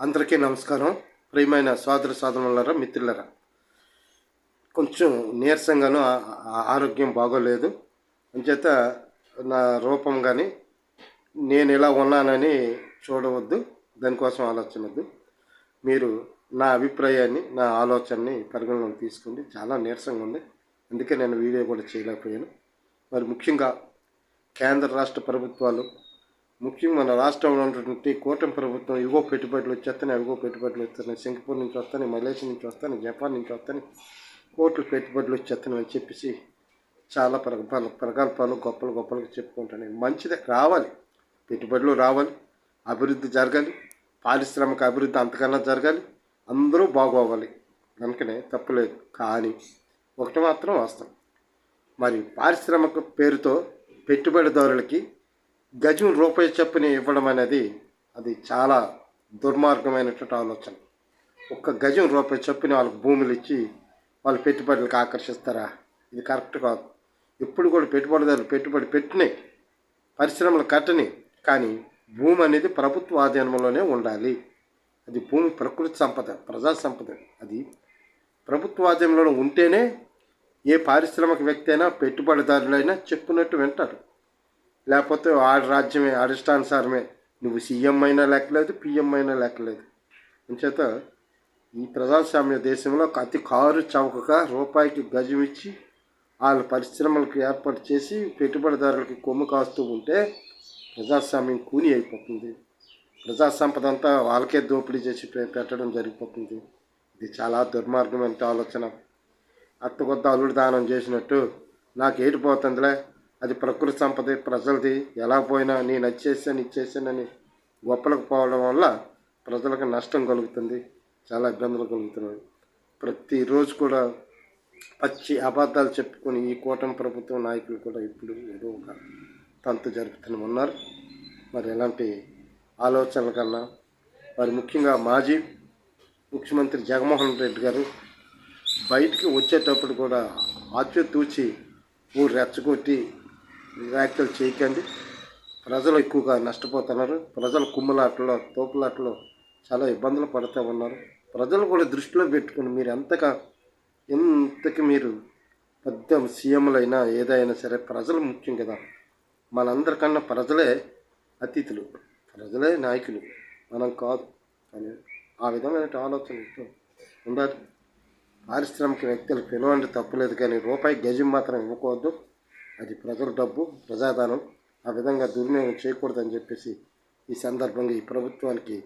అందరికీ నమస్కారం. ప్రియమైన సోదర సోదరులరా మిత్రులరా. కొంచెం నీరసంగాను ఆరోగ్యం బాగోలేదు. అంచేత నా రూపం కానీ నేను ఇలా ఉన్నానని చూడవద్దు. దానికోసం ఆలోచనద్దు మీరు నా అభిప్రాయాన్ని నా ఆలోచనని పరిగణలోకి తీసుకోండి. చాలా నీరసంగా ఉంది. అందుకే నేను వీడియో కూడా చేయలేకపోయాను. మరి ముఖ్యంగా కేంద్ర రాష్ట్ర ప్రభుత్వాలు ముఖ్యంగా మన రాష్ట్రంలో ఉన్నటువంటి కూటమి ప్రభుత్వం ఇవో పెట్టుబడులు వచ్చేస్తాయి ఇవో పెట్టుబడులు వస్తున్నాయి సింగపూర్ నుంచి వస్తాయి మలేషియా నుంచి వస్తాయి జపాన్ నుంచి వస్తాయి కోట్లు పెట్టుబడులు వచ్చేస్తాయి అని చెప్పేసి చాలా ప్రగల్భాలు ప్రగల్భాలు గొప్పలు గొప్పలు చెప్పుకుంటాను మంచిదే రావాలి. పెట్టుబడులు రావాలి. అభివృద్ధి జరగాలి. పారిశ్రామిక అభివృద్ధి అంతకన్నా జరగాలి. అందరూ బాగోవాలి. కనుకనే తప్పులేదు కానీ ఒకటి మాత్రం వాస్తవం. మరి పారిశ్రామిక పేరుతో పెట్టుబడిదారులకి గజం రూపాయి చొప్పున ఇవ్వడం అనేది అది చాలా దుర్మార్గమైనటువంటి ఆలోచన. ఒక్క గజం రూపాయి చెప్పుని వాళ్ళకి భూములు ఇచ్చి వాళ్ళ పెట్టుబడులకు ఆకర్షిస్తారా? ఇది కరెక్ట్ కాదు. ఎప్పుడు కూడా పెట్టుబడిదారులు పెట్టుబడి పెట్టినాయి పరిశ్రమలు కట్టని కానీ భూమి అనేది ప్రభుత్వ ఆధీనంలోనే ఉండాలి. అది భూమి ప్రకృతి సంపద ప్రజా సంపద. అది ప్రభుత్వ ఆధీనంలో ఉంటేనే ఏ పారిశ్రామిక వ్యక్తి అయినా పెట్టుబడిదారులైనా చెప్పినట్టు వింటారు. లేకపోతే ఆడ రాజ్యమే అడిష్టానుసారమే నువ్వు సీఎం అయినా లెక్కలేదు పిఎం అయినా లెక్కలేదు. అంచేత ఈ ప్రజాస్వామ్య దేశంలో అతి కారు చౌకగా రూపాయికి గజం ఇచ్చి వాళ్ళ పరిశ్రమలకు ఏర్పాటు చేసి పెట్టుబడిదారులకి కొమ్ము కాస్తూ ఉంటే ప్రజాస్వామ్యం కూని అయిపోతుంది. ప్రజా సంపద అంతా వాళ్ళకే దోపిడీ చేసి పెట్టడం జరిగిపోతుంది. ఇది చాలా దుర్మార్గమైన ఆలోచన. అత్తకొద్ద అల్లుడు దానం చేసినట్టు నాకు ఏడిపోతుందిలే. అది ప్రకృతి సంపద ప్రజలది. ఎలా పోయినా నేను వచ్చేసాను ఇచ్చేసానని గొప్పలకు పోవడం వల్ల ప్రజలకు నష్టం కలుగుతుంది. చాలా ఇబ్బందులు కలుగుతున్నాయి. ప్రతిరోజు కూడా పచ్చి అబద్ధాలు చెప్పుకొని ఈ కూటమి ప్రభుత్వం నాయకులు కూడా ఇప్పుడు ఏదో ఒక తంతు జరుపుతూనే ఉన్నారు. మరి ఎలాంటి ఆలోచనల కన్నా మరి ముఖ్యంగా మాజీ ముఖ్యమంత్రి జగన్మోహన్ రెడ్డి గారు బయటికి వచ్చేటప్పుడు కూడా ఆచితూచి ఊరు రెచ్చగొట్టి వ్యాఖ్యలు చేయకండి. ప్రజలు ఎక్కువగా నష్టపోతున్నారు. ప్రజలు కుమ్ములాటలో తోపులాటలో చాలా ఇబ్బందులు పడుతూ ఉన్నారు. ప్రజలు కూడా దృష్టిలో పెట్టుకుని మీరు ఎంతగా ఎంతకి మీరు పెద్ద సీఎంలైనా ఏదైనా సరే ప్రజలు ముఖ్యం కదా. మనందరికన్నా ప్రజలే అతిథులు ప్రజలే నాయకులు. మనం కాదు. అని ఆ విధమైన ఆలోచన ఉండాలి. పారిశ్రామిక వ్యక్తులు పిలవండి తప్పులేదు కానీ రూపాయి గజం మాత్రం ఇవ్వకూడదు. అది ప్రజల డబ్బు ప్రజాదానం ఆ విధంగా దుర్వినియోగం చేయకూడదని చెప్పేసి ఈ సందర్భంగా ఈ ప్రభుత్వానికి